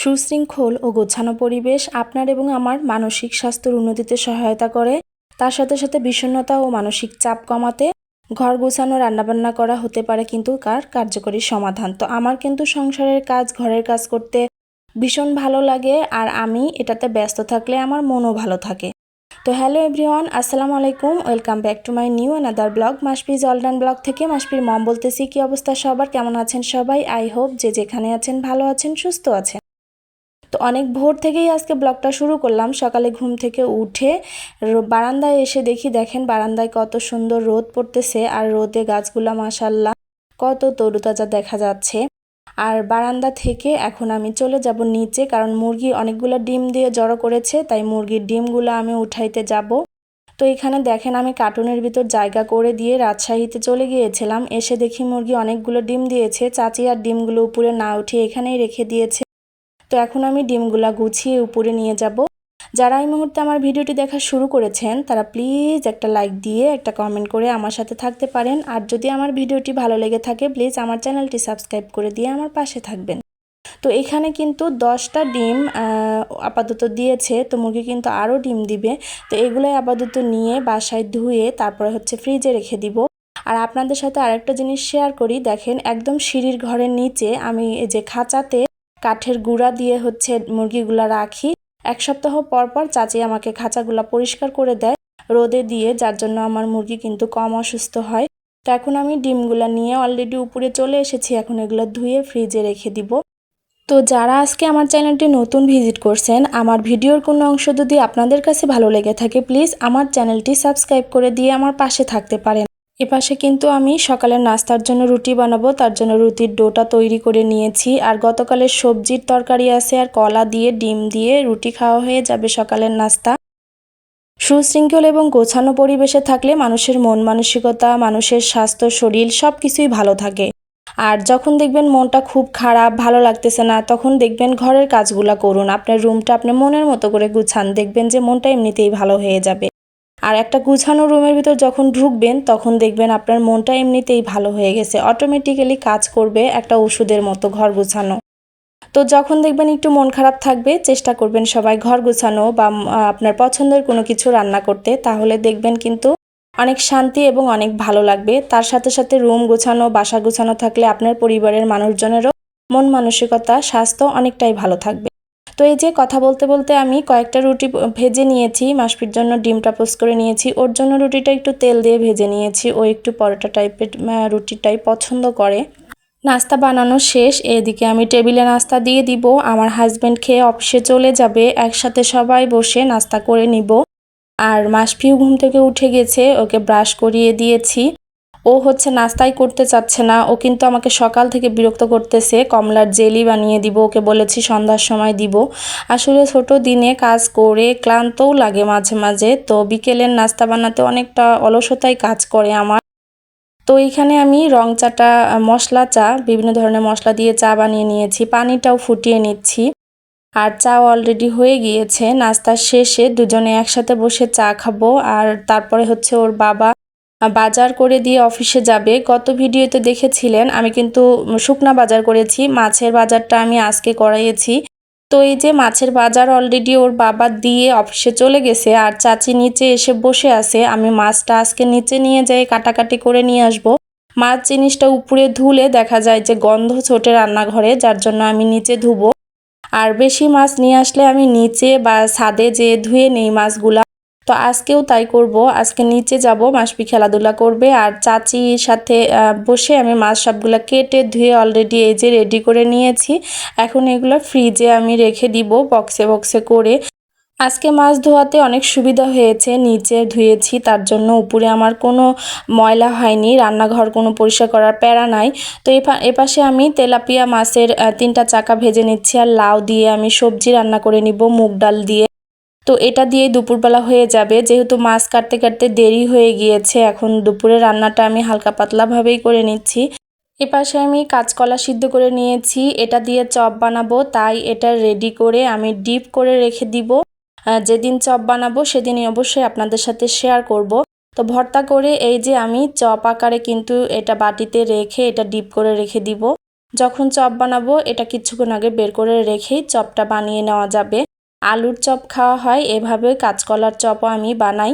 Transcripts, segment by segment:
সুশৃঙ্খল ও গোছানো পরিবেশ আপনার এবং আমার মানসিক স্বাস্থ্যের উন্নতিতে সহায়তা করে। তার সাথে সাথে বিষণ্ণতা ও মানসিক চাপ কমাতে ঘর গোছানো, রান্নাবান্না করা হতে পারে কিন্তু কার কার্যকরী সমাধান। তো আমার কিন্তু সংসারের কাজ, ঘরের কাজ করতে ভীষণ ভালো লাগে আর আমি এটাতে ব্যস্ত থাকলে আমার মনও ভালো থাকে। তো হ্যালো এভরিওয়ান, আসসালামু আলাইকুম, welcome back to my new another blog. মাসপিজ অলডান ব্লগ থেকে মাসপির মম বলতেছি, কি অবস্থা সবার? কেমন আছেন সবাই? আই হোপ যে যেখানে আছেন ভালো আছেন, সুস্থ আছেন। তো অনেক ভোর থেকেই আজকে ব্লগটা শুরু করলাম। সকালে ঘুম থেকে উঠে বারান্দায় এসে দেখি, দেখেন বারান্দায় কত সুন্দর রোদ পড়তেছে আর রোদে গাছগুলা মাসাল্লাহ কত তরুতাজা দেখা যাচ্ছে। আর বারান্দা থেকে এখন আমি চলে যাব নিচে কারণ মুরগি অনেকগুলো ডিম দিয়ে জড়ো করেছে, তাই মুরগির ডিমগুলো আমি উঠাইতে যাব। তো এখানে দেখেন আমি কার্টুনের ভিতর জায়গা করে দিয়ে রাজশাহীতে চলে গিয়েছিলাম। এসে দেখি মুরগি অনেকগুলো ডিম দিয়েছে, চাচি আর ডিমগুলো উপরে না উঠিয়ে এখানেই রেখে দিয়েছে। তো এখন আমি ডিমগুলা গুছিয়ে উপরে নিয়ে যাব। যারা এই মুহূর্তে আমার ভিডিওটি দেখা শুরু করেছেন, তারা প্লিজ একটা লাইক দিয়ে, একটা কমেন্ট করে আমার সাথে থাকতে পারেন। আর যদি আমার ভিডিওটি ভালো লেগে থাকে, প্লিজ আমার চ্যানেলটি সাবস্ক্রাইব করে দিয়ে আমার পাশে থাকবেন। তো এখানে কিন্তু দশটা ডিম আপাতত দিয়েছে। তো মুরগি কিন্তু আরও ডিম দিবে। তো এগুলোই আপাতত নিয়ে বাসায় ধুয়ে তারপরে হচ্ছে ফ্রিজে রেখে দিব। আর আপনাদের সাথে আরেকটা জিনিস শেয়ার করি। দেখেন, একদম সিঁড়ির ঘরের নিচে আমি যে খাঁচাতে কাঠের গুঁড়া দিয়ে হচ্ছে মুরগিগুলা রাখি। এক সপ্তাহ পর পর চাচি আমাকে খাঁচাগুলা পরিষ্কার করে দেয় রোদে দিয়ে, যার জন্য আমার মুরগি কিন্তু কম অসুস্থ হয়। তো এখন আমি ডিমগুলো নিয়ে অলরেডি উপরে চলে এসেছি, এখন এগুলো ধুয়ে ফ্রিজে রেখে দিব। তো যারা আজকে আমার চ্যানেলটি নতুন ভিজিট করছেন, আমার ভিডিওর কোনো অংশ যদি আপনাদের কাছে ভালো লেগে থাকে প্লিজ আমার চ্যানেলটি সাবস্ক্রাইব করে দিয়ে আমার পাশে থাকতে পারেন। এপাশে কিন্তু আমি সকালের নাস্তার জন্য রুটি বানাবো, তার জন্য রুটির ডোটা তৈরি করে নিয়েছি। আর গতকালের সবজির তরকারি আছে, আর কলা দিয়ে, ডিম দিয়ে রুটি খাওয়া হয়ে যাবে সকালের নাস্তা। সুশৃঙ্খল এবং গোছানো পরিবেশে থাকলে মানুষের মন মানসিকতা, মানুষের স্বাস্থ্য, শরীর সব কিছুই ভালো থাকে। আর যখন দেখবেন মনটা খুব খারাপ, ভালো লাগতেছে না, তখন দেখবেন ঘরের কাজগুলা করুন। আপনার রুমটা আপনি মনের মতো করে গুছান, দেখবেন যে মনটা এমনিতেই ভালো হয়ে যাবে। আর একটা গুছানো রুমের ভিতর যখন ঢুকবেন, তখন দেখবেন আপনার মনটা এমনিতেই ভালো হয়ে গেছে। অটোমেটিক্যালি কাজ করবে একটা ওষুধের মতো ঘর গুছানো। তো যখন দেখবেন একটু মন খারাপ থাকবে, চেষ্টা করবেন সবাই ঘর গুছানো বা আপনার পছন্দের কোনো কিছু রান্না করতে। তাহলে দেখবেন কিন্তু অনেক শান্তি এবং অনেক ভালো লাগবে। তার সাথে সাথে রুম গোছানো, বাসা গোছানো থাকলে আপনার পরিবারের মানুষজনেরও মন মানসিকতা, স্বাস্থ্য অনেকটাই ভালো থাকবে। তো এই যে কথা বলতে বলতে আমি কয়েকটা রুটি ভেজে নিয়েছি, মাসপির জন্য ডিমটা পোস্ট করে নিয়েছি। ওর জন্য রুটিটা একটু তেল দিয়ে ভেজে নিয়েছি। ও একটু পরোটা টাইপের রুটিটাই পছন্দ করে। নাস্তা বানানো শেষ। এদিকে আমি টেবিলে নাস্তা দিয়ে দিব। আমার হাজব্যান্ড খেয়ে অফিসে চলে যাবে। একসাথে সবাই বসে নাস্তা করে নিব। আর মাসফিও ঘুম থেকে উঠে গেছে। ওকে ব্রাশ করিয়ে দিয়েছি। ও হচ্ছে নাস্তাই করতে চাচ্ছে না। ও কিন্তু আমাকে সকাল থেকে বিরক্ত করতেছে। কমলার জেলি বানিয়ে দিব, ওকে বলেছি সন্ধ্যার সময় দিব। আসলে ছোট দিনে কাজ করে ক্লান্তও লাগে মাঝে মাঝে। তো বিকেলের নাস্তা বানাতে অনেকটা অলসতাই কাজ করে আমার। তো এইখানে আমি রং চাটা, মশলা চা, বিভিন্ন ধরনের মশলা দিয়ে চা বানিয়ে নিয়েছি। পানিটাও ফুটিয়ে নিচ্ছি। আর চা অলরেডি হয়ে গিয়েছে। নাস্তার শেষে দুজনে একসাথে বসে চা খাব। আর তারপরে হচ্ছে ওর বাবা বাজার করে দিয়ে অফিসে যাবে। গত ভিডিওতে দেখেছিলেন, আমি কিন্তু শুকনা বাজার করেছি, মাছের বাজারটা আমি আজকে করাইয়েছি। তো এই যে মাছের বাজার অলরেডি ওর বাবা দিয়ে অফিসে চলে গেছে আর চাচি নিচে এসে বসে আছে, আমি মাছটা আজকে নিচে নিয়ে যাই, কাটাকাটি করে নিয়ে আসব। মাছ জিনিসটা উপরে ধুলে দেখা যায় যে গন্ধ ছোটে রান্নাঘরে, যার জন্য আমি নিচে ধুবো। আর বেশি মাছ নিয়ে আসলে আমি নিচে বা ছাদে যে ধুয়ে নেই মাছগুলা। তো আজকেও তাই করব। আজকে নিচে যাব, মাসপি খেলাধুলা করবে আর চাচির সাথে বসে আমি মাছ সবগুলা কেটে ধুয়ে অলরেডি এই যে রেডি করে নিয়েছি। এখন এগুলো ফ্রিজে আমি রেখে দিব বক্সে বক্সে করে। আজকে মাছ ধোয়াতে অনেক সুবিধা হয়েছে, নিচে ধুয়েছি, তার জন্য উপরে আমার কোনো ময়লা হয়নি, রান্নাঘর কোনো পরিষ্কার করার প্যারা নাই। তো এপা- এপাশে আমি তেলাপিয়া মাছের তিনটা চাকা ভেজে নিচ্ছি আর লাউ দিয়ে আমি সবজি রান্না করে নিব, মুগ ডাল দিয়ে। তো এটা দিয়ে দুপুরবেলা হয়ে যাবে। যেহেতু মাছ কাটতে কাটতে দেরি হয়ে গিয়েছে, এখন দুপুরে রান্নাটা আমি হালকা পাতলাভাবেই করে নিচ্ছি। এপাশে আমি কাঁচকলা সিদ্ধ করে নিয়েছি, এটা দিয়ে চপ বানাবো, তাই এটা রেডি করে আমি ডিপ করে রেখে দিব। যেদিন চপ বানাবো সেদিনই অবশ্যই আপনাদের সাথে শেয়ার করব। তো ভর্তা করে এই যে আমি চপ আকারে কিন্তু এটা বাটিতে রেখে এটা ডিপ করে রেখে দিব। যখন চপ বানাবো, এটা কিছুক্ষণ আগে বের করে রেখেই চপটা বানিয়ে নেওয়া যাবে। আলুর চপ খাওয়া হয়, এভাবে কাঁচকলার চপও আমি বানাই।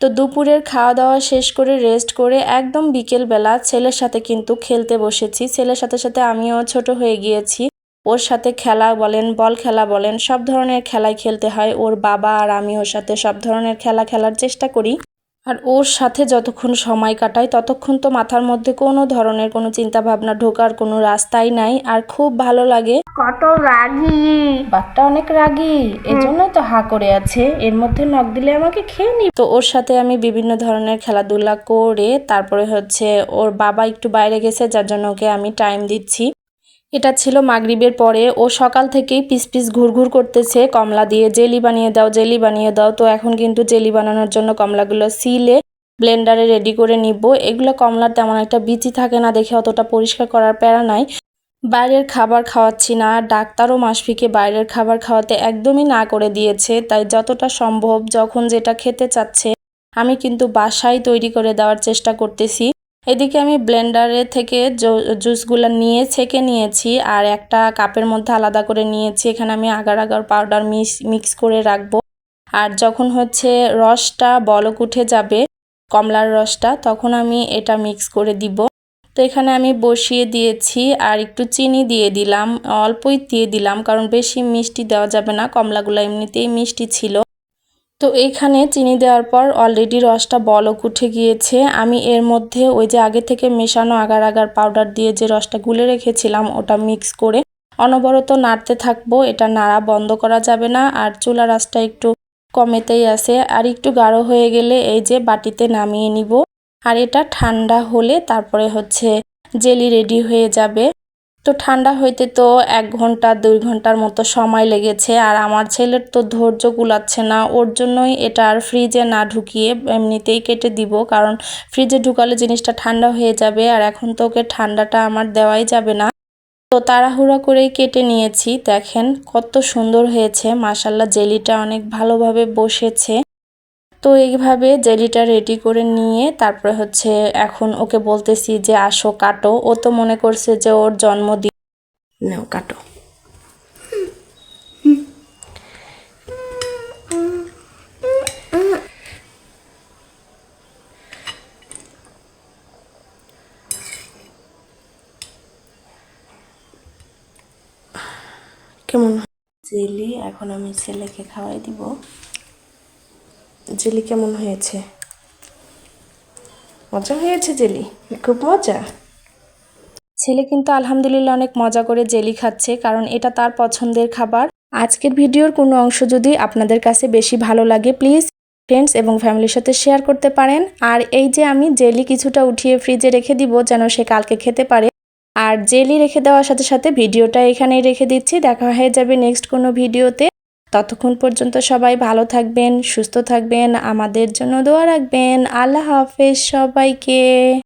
তো দুপুরের খাওয়া দাওয়া শেষ করে রেস্ট করে একদম বিকেলবেলা ছেলের সাথে কিন্তু খেলতে বসেছি। ছেলের সাথে সাথে আমিও ছোট হয়ে গিয়েছি। ওর সাথে খেলা বলেন, বল খেলা বলেন, সব ধরনের খেলাই খেলতে হয়। ওর বাবা আর আমি ওর সাথে সব ধরনের খেলা খেলার চেষ্টা করি। আর ওর সাথে যতক্ষণ সময় কাটাই ততক্ষণ তো মাথার মধ্যে কোনো ধরনের কোনো চিন্তা ভাবনা ঢোকার কোনো রাস্তাই নাই। আর খুব ভালো লাগে। কত রাগি। বাঘটা অনেক রাগী। এই জন্যই তো হা করে আছে। এর মধ্যে নখ দিলে আমাকে খেয়ে নি। তো ওর সাথে আমি বিভিন্ন ধরনের খেলাধুলা করে তারপরে হচ্ছে ওর বাবা একটু বাইরে গেছে যার জন্য ওকে আমি টাইম দিচ্ছি। এটা ছিল মাগরিবের পরে। ও সকাল থেকেই পিস পিস ঘুরঘুর করতেছে কমলা দিয়ে, জেলি বানিয়ে দাও, জেলি বানিয়ে দাও। তো এখন কিন্তু জেলি বানানোর জন্য কমলাগুলো সিলে ব্লেন্ডারে রেডি করে নিব। এগুলো কমলার তেমন একটা বিচি থাকে না দেখে অতটা পরিষ্কার করার প্যারা নাই। বাইরের খাবার খাওয়াচ্ছি না। ডাক্তারও মাসফিকে বাইরের খাবার খাওয়াতে একদমই না করে দিয়েছে। তাই যতটা সম্ভব যখন যেটা খেতে চাচ্ছে, আমি কিন্তু বাসায় তৈরি করে দেওয়ার চেষ্টা করতেছি। এদিকে আমি ব্লেন্ডারে থেকে জুসগুলো নিয়ে ছেঁকে নিয়েছি আর একটা কাপের মধ্যে আলাদা করে নিয়েছি। এখানে আমি agar agar powder mix mix করে রাখব। আর যখন হচ্ছে রসটা বলক উঠে যাবে, কমলার রসটা, তখন আমি এটা মিক্স করে দিব। তো এখানে আমি বসিয়ে দিয়েছি আর একটু চিনি দিয়ে দিলাম, অল্পই দিয়ে দিলাম, কারণ বেশি মিষ্টি দেওয়া যাবে না। কমলাগুলো এমনিতেই মিষ্টি ছিল। তো এইখানে চিনি দেওয়ার পর অলরেডি রসটা বলক উঠে গিয়েছে। আমি এর মধ্যে ওই যে আগে থেকে মেশানো আগার আগার পাউডার দিয়ে যে রসটা গুলে রেখেছিলাম, ওটা মিক্স করে অনবরত নাড়তে থাকব। এটা নাড়া বন্ধ করা যাবে না আর চুলা রাসটা একটু কমেতেই আছে। আর একটু গাঢ় হয়ে গেলে এই যে বাটিতে নামিয়ে নিব। আর এটা ঠান্ডা হলে তারপরে হচ্ছে জেলি রেডি হয়ে যাবে। তো ঠান্ডা হইতে তো এক ঘণ্টা, দুই ঘণ্টার মতো সময় লেগেছে। আর আমার ছেলের তো ধৈর্য কুলাচ্ছে না, ওর জন্যই এটা আর ফ্রিজে না ঢুকিয়ে এমনিতেই কেটে দিব। কারণ ফ্রিজে ঢুকালে জিনিসটা ঠান্ডা হয়ে যাবে, আর এখন তো ওকে ঠান্ডাটা আমার দেওয়াই যাবে না। তো তাড়াহুড়া করেই কেটে নিয়েছি। দেখেন কত সুন্দর হয়েছে মাসাল্লাহ জেলিটা অনেক ভালোভাবে বসেছে। তো এইভাবে জেলিটা রেডি করে নিয়ে তারপরে হচ্ছে এখন ওকে বলতেছি যে আসো, কাটো। ও তো মনে করছে যে ওর জন্মদিন। নাও, কাটো। কেমন? জেলি, এখন আমি ছেলেকে খাওয়াই দিব। জেলি কেমন হয়েছে? মজা হয়েছে জেলি? খুব মজা। ছেলে কিন্তু আলহামদুলিল্লাহ অনেক মজা করে জেলি খাচ্ছে, কারণ এটা তার পছন্দের খাবার। আজকের ভিডিওর কোনো অংশ যদি আপনাদের কাছে বেশি ভালো লাগে প্লিজ ফ্রেন্ডস এবং ফ্যামিলির সাথে শেয়ার করতে পারেন। আর এই যে আমি জেলি কিছুটা উঠিয়ে ফ্রিজে রেখে দিব, যেন সে কালকে খেতে পারে। আর জেলি রেখে দেওয়ার সাথে সাথে ভিডিওটা এখানেই রেখে দিচ্ছি। দেখা হয়ে যাবে নেক্সট কোনো ভিডিওতে। ততক্ষণ পর্যন্ত সবাই ভালো থাকবেন সুস্থ থাকবেন। আমাদের জন্য দোয়া রাখবেন। আল্লাহ হাফেজ সবাইকে।